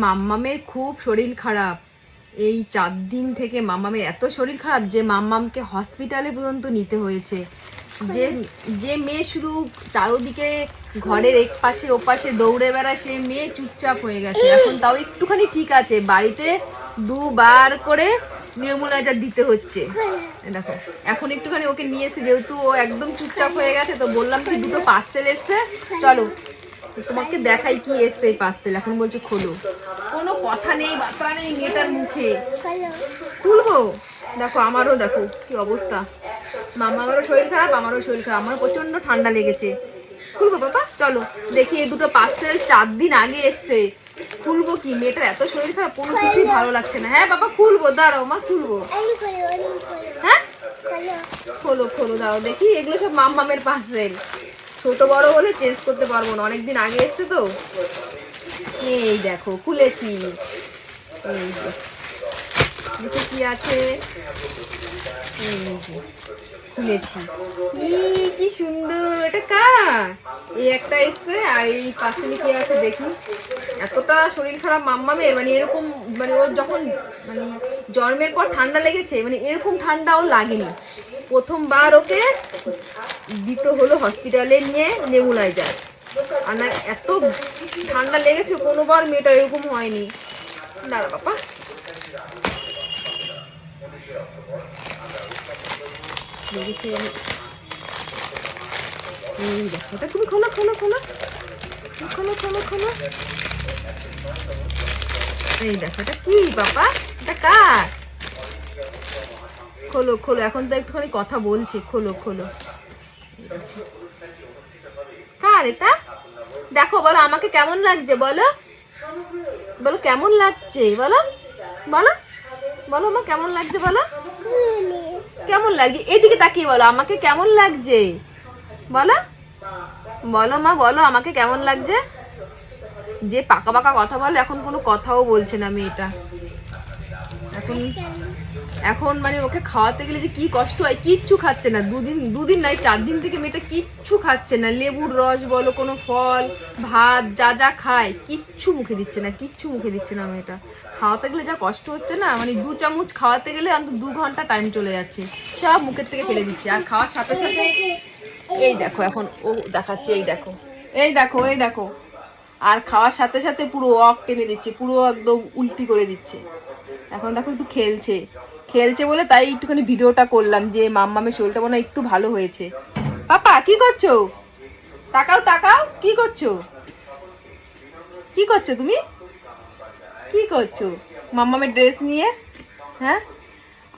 মাম্মামের খুব শরীর খারাপ। এই চার দিন থেকে মাম্মামের এত শরীর খারাপ যে মাম্মামকে হসপিটালে পর্যন্ত নিতে হয়েছে। যে যে মেয়ে শুধু চারোদিকে ঘরের এক পাশে ও পাশে দৌড়ে বেড়ায়, সে মেয়ে চুপচাপ হয়ে গেছে। এখন তাও একটুখানি ঠিক আছে। বাড়িতে দুবার করে নিয়মুলাইজার দিতে হচ্ছে। দেখো, এখন একটুখানি ওকে নিয়ে এসে যেহেতু ও একদম চুপচাপ হয়ে গেছে, তো বললাম কি দুটো পার্সেল এসছে। চলো তোমাকে দেখাই কি এসছে এই পার্সেল এখন বলছে খোলো। কোনো কথা নেই বার্তা নেই মেয়েটার মুখে। খুলবো? দেখো আমারও দেখো কি অবস্থা। মামা আমারও শরীর খারাপ আমারও শরীর খারাপ। আমার প্রচণ্ড ঠান্ডা লেগেছে। খুলবো বাবা চলো। দেখি এই দুটো পার্সেল চার দিন আগে এসছে। খুলবো কি? মেয়েটার এত শরীর খারাপ কোনো কিছুই ভালো লাগছে না। হ্যাঁ বাবা খুলবো দাঁড়াও মা খুলবো। হ্যাঁ? খোলো। খোলো দাও দেখি এগুলো সব মাম্মামের পার্সেল ছোট বড় হলে চেঞ্জ করতে পারব না। অনেকদিন আগে এসছে তো। এই দেখো, খুলেছি। দেখি কি আছে। খুলেছি। ই, কি সুন্দর, এটা কার? এই একটা এসছে, আর এই পাশে কি আছে দেখি। এতটা শরীর খারাপ মাম্মামের মানে এরকম মানে ওর যখন মানে জন্মের পর ঠান্ডা লেগেছে মানে এরকম ঠান্ডা ওর লাগেনি। প্রথমবার ওকে দিতে হলো হসপিটালে নিয়ে নেবুলাইজার আর না, এত ঠান্ডা লেগেছে, কোনোবার মেয়েটার এরকম হয়নি। দাঁড়া এটা তুমি খোলো খোলো খোলো। খোলো খোলো খোলো। এই দেখো, এটা কি বাবা? এটা কার? খোলো খোলো, এখন তো একটুখানি কথা বলছে, খোলো খোলো। কার এটা? দেখো, বলো, আমাকে কেমন লাগছে, বলো? বলো, কেমন লাগছে, বলো? বলো? বলো, মা, কেমন লাগছে, বলো? কেমন লাগছে? এদিকে তাকিয়ে বলো, আমাকে কেমন লাগছে? বলো? বলো, মা, বলো, আমাকে কেমন লাগছে? যে পাকা পাকা কথা বলে, এখন কোনো কথাও বলছে না মেয়েটা। এখন এখন মানে ওকে খাওয়াতে গেলে যে কি কষ্ট হয়, কিচ্ছু খাচ্ছে না। দুদিন দুদিন নাই চার দিন থেকে মেয়েটা কিচ্ছু খাচ্ছে না। লেবুর রস বলো, কোনো ফল, ভাত, যা যা খায়, কিচ্ছু মুখে দিচ্ছে না, কিচ্ছু মুখে দিচ্ছে না মেয়েটা। খাওয়াতে গেলে যা কষ্ট হচ্ছে না মানে দু চামচ খাওয়াতে গেলে অন্তত দু ঘণ্টা টাইম চলে যাচ্ছে। সব মুখের থেকে ফেলে দিচ্ছে। আর খাওয়ার সাথে সাথে এই দেখো, এখন ও দেখাচ্ছে, এই দেখো এই দেখো এই দেখো। আর খাওয়ার সাথে সাথে পুরো অক টেনে দিচ্ছে, পুরো একদম উল্টি করে দিচ্ছে। এখন দেখো একটু খেলছে। খেলছে বলে তাই একটুখানি ভিডিওটা করলাম যে, মাম্মামের শরীরটা মনে একটু ভালো হয়েছে। পাপা, কি করছ? তাকাও তাকাও, কি করছ? কি করছ তুমি? কি করছ? মাম্মামের ড্রেস নিয়ে? হ্যাঁ?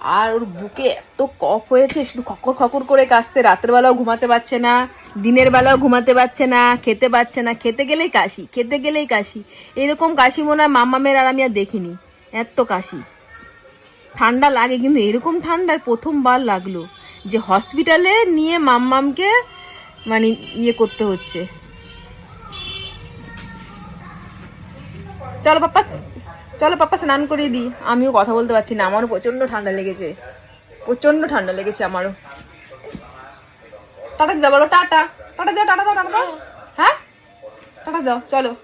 আর ওর বুকে এত কফ হয়েছে, শুধু খকর খকর করে কাশছে। রাতের বেলাও ঘুমাতে পারছে না, দিনের বেলাও ঘুমাতে পারছে না, খেতে পারছে না। খেতে গেলেই কাশি, খেতে গেলেই কাশি। এরকম কাশি মনে হয় মাম্মামের আর আমি আর দেখিনি। এত কাশি। ঠান্ডা লাগে কিন্তু এরকম ঠান্ডার প্রথমবার লাগল যে হসপিটালে নিয়ে মাম্মামকে মানে ইয়ে করতে হচ্ছে। চলো পাপ্পা চলো পাপ্পা স্নান করিয়ে দিই। আমিও কথা বলতে পারছি না, আমারও প্রচণ্ড ঠান্ডা লেগেছে। প্রচণ্ড ঠান্ডা লেগেছে আমারও। টাটা দাও বলো টাটা। টাটা দাও টাটা দাও টাটা দাও। হ্যাঁ? টাটা দাও, চলো।